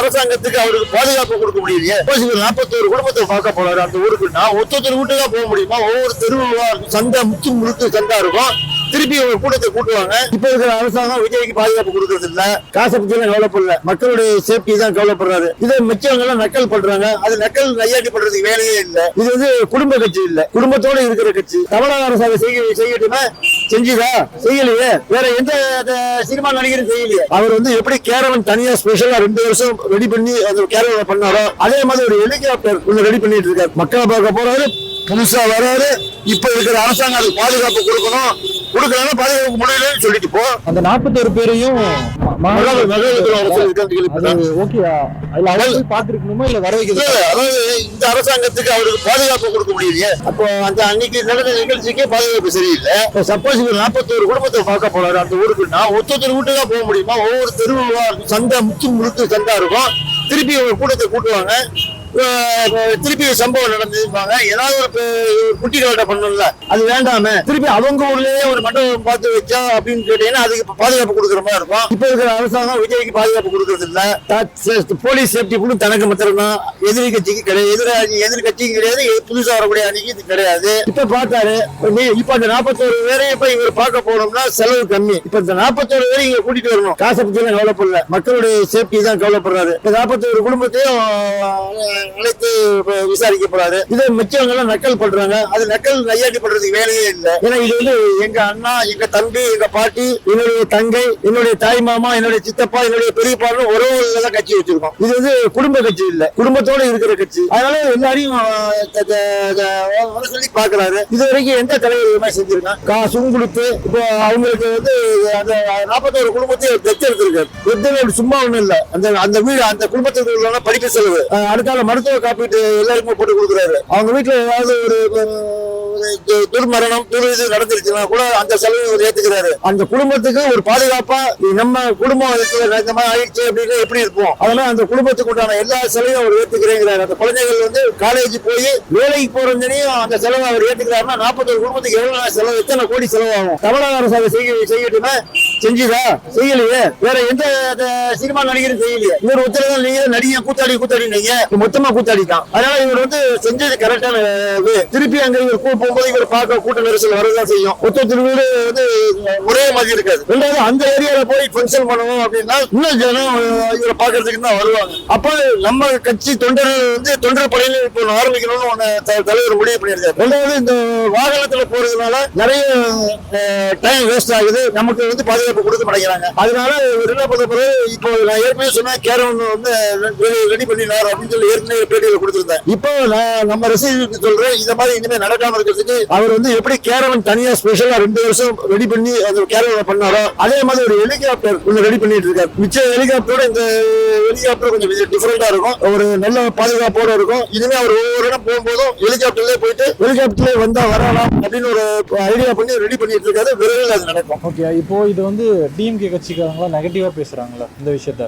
அரசாங்கத்துக்கு அவருக்கு பாதுகாப்பு கொடுக்க முடியலையே நாற்பத்தோரு குடும்பத்தை பார்க்க போறாரு. அந்த ஊருக்குன்னா ஒத்தொத்தர் வீட்டுக்கு போக முடியுமா? ஒவ்வொரு தெருவா சந்தை முச்சு முழுக்க சந்தா இருக்கும். திருப்பி ஒரு கூட்டத்தை கூட்டுவாங்க. இப்ப இருக்கிற அரசாங்கம் விஜய்க்கு பாதுகாப்பு கொடுக்கறது இல்ல காசை பத்தி எல்லாம் கவலைப்படல. மக்களுடைய சேஃப்டி தான் கவலைப்படுறாரு. இதை மிச்சவங்க எல்லாம் நக்கல் பண்றாங்க. அது நக்கல் நையாட்டி பண்றதுக்கு வேலையே இல்ல. இது வந்து குடும்ப கட்சி இல்ல. குடும்பத்தோட இருக்கிற கட்சி. தமிழக அரசாங்கம் செய்ய செய்யட்டுமே? செஞ்சுதா? செய்யலையே. வேற எந்த சினிமா நடிகரும் செய்யலையே. அவர் வந்து எப்படி கேரளம் தனியா ஸ்பெஷலா ரெண்டு வருஷம் ரெடி பண்ணி அந்த கேரளா பண்ணாரோ அதே மாதிரி ஒரு ஹெலிகாப்டர் ஒன்று ரெடி பண்ணிட்டு இருக்காரு. மக்களை பார்க்க போறாரு புதுசா வராரு. இப்ப இருக்கிற அரசாங்கம் அதுக்கு பாதுகாப்பு கொடுக்கணும். கொடுக்கலன்னா பாதுகாப்பு முடியலன்னு சொல்லிட்டு போ. அந்த நாற்பத்தோரு பேரையும் இந்த அரசாங்கத்துக்கு அவருக்கு பாதுகாப்பு கொடுக்க முடியலையே. அப்போ அந்த அன்னைக்கு நடந்த நிகழ்ச்சிக்கே பாதுகாப்பு சரியில்லை. சப்போஸ் இவர் நாற்பத்தோரு குடும்பத்தை பார்க்க போறாரு அந்த ஊருக்குன்னா ஒத்தொத்தர் வீட்டுக்கு தான் போக முடியுமா? ஒவ்வொரு தெருவா சந்தை முச்சு முழுக்க சந்தா இருக்கும். திருப்பி ஒரு கூட்டத்தை கூட்டுவாங்க. திருப்பி சம்பவம் நடந்துருப்பாங்க ஏதாவது ஒரு குட்டி கலாட்டம் பண்ணணும்ல. அது வேண்டாம. திருப்பி அவங்க ஊர்லயே ஒரு மண்டபம் பார்த்து வச்சா அப்படின்னு கேட்டீங்கன்னா அதுக்கு பாதுகாப்பு கொடுக்குற மாதிரி இருக்கும். இப்ப இருக்கிற அரசாங்கம் விஜய்க்கு பாதுகாப்பு கொடுக்கறது இல்ல. போலீஸ் சேஃப்டி கூட தனக்கு மாத்திரம் எதிர்கட்சிக்கு கிடையாது எதிரி எதிர்கட்சிக்கும் கிடையாது புதுசா வரக்கூடிய அணிக்கு இது கிடையாது. இப்ப பார்த்தாரு இப்ப அந்த நாற்பத்தோரு பேரையும் இப்ப இவர் பார்க்க போனோம்னா செலவு கம்மி. இப்ப இந்த நாற்பத்தோரு பேரை இங்க கூட்டிட்டு வரணும். காசை பத்தி எல்லாம் கவலைப்படல. மக்களுடைய சேஃப்டி தான் கவலைப்படுறாரு. இப்ப நாற்பத்தோரு குடும்பத்தையும் நிலைத்து விசாரிக்கப்படாது. இப்ப இதை மிச்சவங்க எல்லாம் நக்கல் பண்றாங்க. அது நக்கல் நையாட்டி பண்றதுக்கு வேலையே இல்லை. ஏன்னா இது வந்து எங்க அண்ணா எங்க தம்பி எங்க பாட்டி என்னுடைய தங்கை என்னுடைய தாய் மாமா என்னுடைய சித்தப்பா என்னுடைய பெரியப்பா உறவுகள் தான் கட்சி வச்சிருக்கோம். இது வந்து குடும்ப கட்சி இல்ல. குடும்பத்தோட இருக்கிற கட்சி. அதனால எல்லாரையும் சொல்லி பாக்குறாரு. இது வரைக்கும் எந்த தலைவர்களுமே இது மாதிரி செஞ்சிருக்கான் காசும் கொடுத்து இப்போ அவங்களுக்கு வந்து அந்த நாற்பத்தோரு குடும்பத்தையும் தத்தெடுத்திருக்காரு எடுத்திருக்காரு சும்மா ஒண்ணும் இல்ல. அந்த அந்த வீடு அந்த குடும்பத்துக்கு உள்ள படிப்பு செலவு. அடுத்தாலும் அடுத்தால மருத்துவ காப்பீட்டு எல்லாருக்குமே போட்டு கொடுக்குறாரு. அவங்க வீட்டுல ஏதாவது ஒரு ஒரு துர்மரணம் துரு இது நடந்துருச்சுன்னா கூட அந்த செலவு இவர் ஏத்துக்கிறாரு. அந்த குடும்பத்துக்கு ஒரு பாதுகாப்பா நம்ம குடும்பம் இருக்கிற இந்த மாதிரி ஆயிடுச்சு அப்படின்னு எப்படி இருப்போம்? அதனால அந்த குடும்பத்துக்கு உண்டான எல்லா செலவையும் அவர் ஏத்துக்கிறேங்கிறாரு. அந்த குழந்தைகள் வந்து காலேஜ் போய் வேலைக்கு போறதுனையும் அந்த செலவை அவர் ஏத்துக்கிறாருன்னா நாற்பத்தொரு குடும்பத்துக்கு எவ்வளவு செலவு எத்தனை கோடி செலவாகும்? தமிழக அரசாங்கம் செய்ய செய்யட்டுமே? செஞ்சுதா? செய்யலையே. வேற எந்த சினிமா நடிகரும் செய்யலையே. இவர் ஒருத்தர் நீங்க நடிகை கூத்தாடி கூத்தாடினீங்க மொத்தமா கூத்தாடி தான் அதனால இவர் வந்து செஞ்சது கரெக்டான இது. திருப்பி அங்க இவர் போகும்போது இவர் பார்க்க கூட்ட நெரிசல் வரதான் செய்யும். மொத்த திருவிழா வந்து ஒரே மாதிரி இருக்காது. ரெண்டாவது அந்த ஏரியால போய் ஃபங்க்ஷன் பண்ணணும் அப்படின்னா இன்னும் ஜனம் இவரை பாக்குறதுக்கு தான் வருவாங்க. அப்ப நம்ம கட்சி தொண்டர்கள் வந்து தொண்டர் படையில இப்போ ஆரம்பிக்கணும்னு ஒண்ணு தலைவர் முடிவு பண்ணியிருக்காரு. ரெண்டாவது இந்த வாகனத்துல போறதுனால நிறைய டைம் வேஸ்ட் ஆகுது. நமக்கு வந்து பாதுகாப்பு கொடுக்க மாட்டேங்கிறாங்க. அதனால என்ன பண்ண போறாரு? இப்போ நான் ஏற்கனவே சொன்னேன் கேரவன் வந்து ரெடி பண்ணினார் அப்படின்னு சொல்லி ஏற்கனவே பேட்டியில கொடுத்திருந்தேன். இப்போ நான் நம்ம ரசிகர்களுக்கு சொல்றேன் இந்த மாதிரி இனிமே நடக்காம இருக்கிறதுக்கு அவர் வந்து எப்படி கேரவன் தனியா ஸ்பெஷலா ரெண்டு வருஷம் ரெடி பண்ணி அந்த கேரவனை பண்ணாரோ அதே மாதிரி ஒரு ஹெலிகாப்டர் ஒன்று ரெடி பண்ணிட்டு இருக்காரு. மிச்ச ஹெலிகாப்டரோட இந்த ஹெலிகாப்டர் கொஞ்சம் டிஃபரெண்டா இருக்கும். ஒரு நல்ல பாதுகாப்போட இருக்கும். இனிமே அவர் ஒவ்வொரு இடம் போகும்போதும் ஹெலிகாப்டர்லயே போயிட்டு ஹெலிகாப்டர்லயே வந்தா வரலாம் அப்படின்னு ஒரு ஐடியா பண்ணி ரெடி பண்ணிட்டு இருக்காரு. விரைவில் அது நடக்கும். ஓகே இப்போ இது வந்து டிஎம்கே கட்சிக்காரங்களா நெகட்டிவா பேசுறாங்களா இந்த விஷயத்த?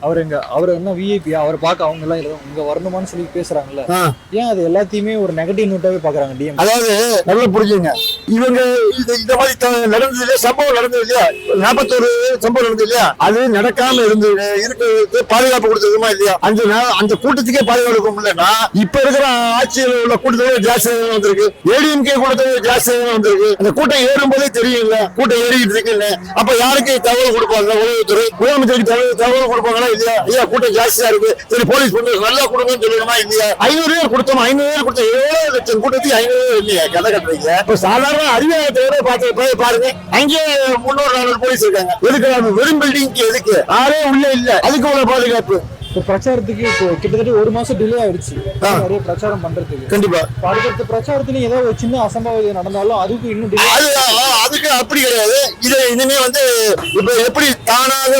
அவர் எங்க அவர் என்ன விஐபி அவர் பார்க்க அவங்க எல்லாம் இங்க வரணுமான்னு சொல்லி பேசுறாங்கல்ல. ஆ. ஏன் அது எல்லாத்தையுமே ஒரு நெகட்டிவ் நோட்டாவே பாக்குறாங்க டிஎம் அதாவது நல்லா புரிஞ்சுங்க. இவங்க இது இந்த மாதிரி நடந்தது இல்லையா? சம்பவம் நடந்தது இல்லையா? நாற்பத்தோரு சம்பவம் நடந்தது இல்லையா? அது நடக்காம இருந்து இருக்கிறதுக்கு பாதுகாப்பு கொடுத்ததுமா இல்லையா? அந்த அந்த கூட்டத்துக்கே பாதுகாப்பு கொடுக்க முடியலன்னா இப்ப இருக்கிற ஆட்சியில் உள்ள கூட்டத்தோட ஜாஸ்தி வந்திருக்கு. ஏடிஎம்கே கூட்டத்தோட ஜாஸ்தி வந்திருக்கு. அந்த கூட்டம் ஏறும் போதே தெரியும்ல. கூட்டம் ஏறிக்கிட்டு இருக்குல்ல அப்ப யாருக்கு தகவல் கொடுப்பாங்க? உளவுத்துறை. முதலமைச்சருக்கு தகவல் தகவல் கொடுப்பாங்களா இல்லையா? ஐயா கூட்டம் ஜாஸ்தியா இருக்கு. சரி போலீஸ் பண்ணி நல்லா கொடுங்கன்னு சொல்லணுமா இல்லையா? ஐநூறு பேர் கொடுத்தோம். ஐநூறு பேர் கொடுத்தோம் ஏழு லட்சம். கூட்டத்துக்கு ஐநூறு பேர் இல்லையா? கதை கட்டுறீங்க. இப்ப சாதாரண அறிவியலத்தை பார்த்து போய் பாருங்க. அங்கே முன்னூறு நானூறு போலீஸ் இருக்காங்க. எதுக்கு? வெறும் பில்டிங் எதுக்கு? ஆளே உள்ள இல்ல. அதுக்கு உள்ள பாதுகாப்பு. இப்போ பிரச்சாரத்துக்கு இப்போ கிட்டத்தட்ட ஒரு மாசம் டிலே ஆயிடுச்சு. நிறைய பிரச்சாரம் பண்றதுக்கு. கண்டிப்பா. இப்போ அடுத்தடுத்த பிரச்சாரத்துலயும் ஏதோ ஒரு சின்ன அசம்பாவிதம் நடந்தாலும் அதுக்கு இன்னும் டிலே அதுக்கு அப்படி கிடையாது. இது இனிமே வந்து இப்ப எப்படி தானாக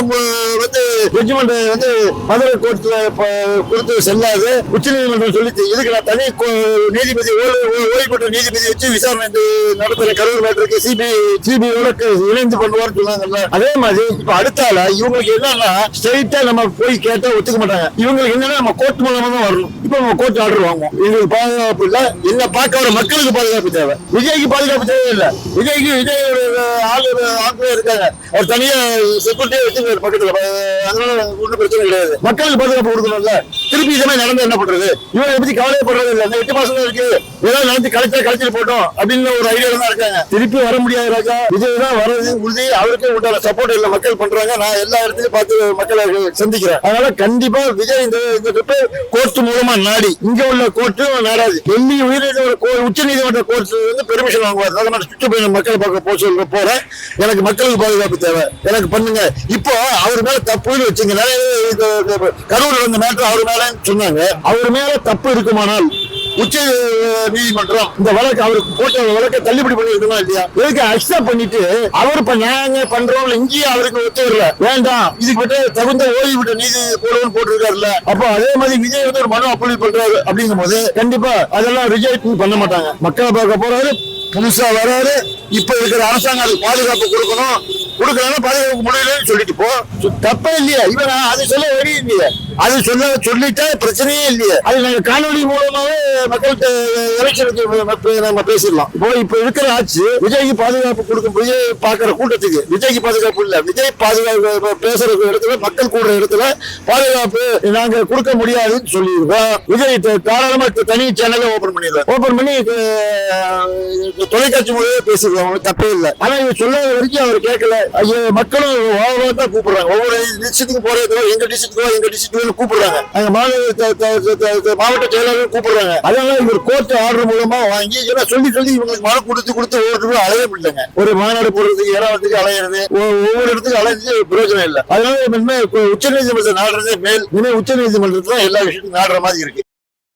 வந்து ஜட்ஜ்மெண்ட் வந்து மதுரை கோர்ட்ல கொடுத்து செல்லாது. உச்ச நீதிமன்றம் சொல்லிச்சு இதுக்கு நான் தனி நீதிபதி ஓய்வு பெற்ற நீதிபதி வச்சு விசாரணை நடத்துற கரூர் மேட்டருக்கு சிபிஐ சிபிஐ இணைந்து பண்ணுவார்னு சொன்னாங்கல்ல. அதே மாதிரி இப்ப அடுத்தால இவங்களுக்கு என்னன்னா ஸ்ட்ரெயிட்டா நம்ம போய் கேட்டா ஒத்துக்க மாட்டாங்க இவங்களுக்கு என்னன்னா நம்ம கோர்ட் மூலமா தான் வரணும். இப்போ நம்ம கோர்ட் ஆர்டர் வாங்குவோம் எங்களுக்கு பாதுகாப்பு இல்ல. என்ன பார்க்க வர மக்களுக்கு பாதுகாப்பு தேவை. விஜய்க்கு பாதுகாப்பு தேவை இல்ல விஜய்க்கு விஜய் ஒரு ஆட்களே இருக்காங்க. அவர் தனியா செக்யூரிட்டியே வச்சிருக்காரு பக்கத்துல. அதனால ஒன்றும் பிரச்சனை கிடையாது. மக்களுக்கு பாதுகாப்பு கொடுக்கணும்ல. திருப்பி இதே நடந்து என்ன பண்றது? இவங்க பத்தி கவலைப்படுறது இல்ல. இந்த எட்டு மாசம் தான் இருக்கு. ஏதாவது நடந்து கலைச்சா கலைச்சிட்டு போட்டோம் அப்படின்னு ஒரு ஐடியா தான் இருக்காங்க. திருப்பி வர முடியாது ராஜா. விஜய் தான் வர்றது உறுதி அவருக்கே உண்டான சப்போர்ட் இல்ல. மக்கள் பண்றாங்க. நான் எல்லா இடத்துலயும் பார்த்து மக்களை சந்திக்கிறேன். அதனால கண்டிப்பா விஜய் இந்த இந்த ட்ரிப்பு கோர்ட் மூலமா நாடி. இங்க உள்ள கோர்ட்டும் நாடாது. டெல்லி உயர்நீதிமன்ற உச்ச நீதிமன்ற கோர்ட்ல வந்து பெர்மிஷன் வாங்குவார். அதை நான் சுற்றுப்பயணம் மக்களை பார்க்க போக சொல்ல போறேன் எனக்கு மக்களுக்கு பாதுகாப்பு தேவை. எனக்கு பண்ணுங்க. இப்போ அவர் மேல தப்புன்னு வச்சுங்க நிறைய இது- இது- கரூர் வந்த மேட்டர் அவர் மேலன்னு சொன்னாங்க. அவர் மேல தப்பு இருக்குமானால் உச்ச நீதிமன்றம் இந்த வழக்கு அவருக்கு போட்ட வழக்கை தள்ளுபடி பண்ணிருக்கணும் இல்லையா? இதுக்கு அக்செப்ட் பண்ணிட்டு அவர் இப்ப நியாயங்க பண்றோம் இங்கேயும் அவருக்கு ஒத்து வரல. வேண்டாம். இதுக்கு விட்டு தகுந்த ஓய்வு விட்ட நீதி போடுவோம்னு போட்டிருக்காருல்ல. அப்போ அதே மாதிரி விஜய் வந்து ஒரு மனு அப்ளை பண்றாரு அப்படிங்கும் போது கண்டிப்பா அதெல்லாம் ரிஜெக்ட் பண்ண மாட்டாங்க. மக்களை பார்க்க போறாரு புதுசா வராரு இப்ப இருக்கிற அரசாங்கம் அதுக்கு பாதுகாப்பு கொடுக்கணும். கொடுக்கலன்னா பாதுகாப்பு முடியலன்னு சொல்லிட்டு போ. தப்பே இல்லையா. இவன் அது சொல்ல வரையும் இல்லையே. அது சொல்ல சொல்லிட்டா பிரச்சனையே இல்லையே. அது நாங்க காணொலி மூலமாவே மக்கள்கிட்ட எலெக்ஷனுக்கு நம்ம பேசிடலாம். இப்போ இப்ப இருக்கிற ஆட்சி விஜய்க்கு பாதுகாப்பு கொடுக்கும் விஜய் பாக்குற கூட்டத்துக்கு விஜய்க்கு பாதுகாப்பு இல்ல. விஜய் பாதுகாப்பு பேசுற இடத்துல மக்கள் கூடுற இடத்துல பாதுகாப்பு நாங்க கொடுக்க முடியாதுன்னு சொல்லியிருக்கோம். விஜய் தாராளமா தனி சேனலை ஓபன் பண்ணிடுறோம் ஓபன் பண்ணி தொலைக்காட்சி மூலமே பேசிடுவோம் தப்பே இல்லை. ஆனா இவங்க சொல்லாத வரைக்கும் அவர் கேட்கல. ஐயோ மக்களும் ஓவரா தான் கூப்பிடுறாங்க. ஒவ்வொரு நிச்சயத்துக்கு போறதுக்கு எங்க டிஸ்ட்ரிக்ட் எங்க டிஸ்ட்ரிக்ட் கூப்பிடுறாங்க. அங்க மாநில மாவட்ட செயலாளர் கூப்பிடுறாங்க. அதனால இவர் கோர்ட் ஆர்டர் மூலமா வாங்கி ஏன்னா சொல்லி சொல்லி இவங்களுக்கு மனு கொடுத்து கொடுத்து ஒவ்வொரு அலைய முடியலங்க ஒரு மாநாடு போடுறதுக்கு ஏழாவதுக்கு அலையிறது ஒவ்வொரு இடத்துக்கு அலைஞ்சு பிரயோஜனம் இல்லை. அதனால உச்ச நீதிமன்றம் நாடுறதே மேல். இனிமே உச்ச நீதிமன்றத்துல எல்லா விஷயத்தையும் நாடுற மாதிரி இருக்கு.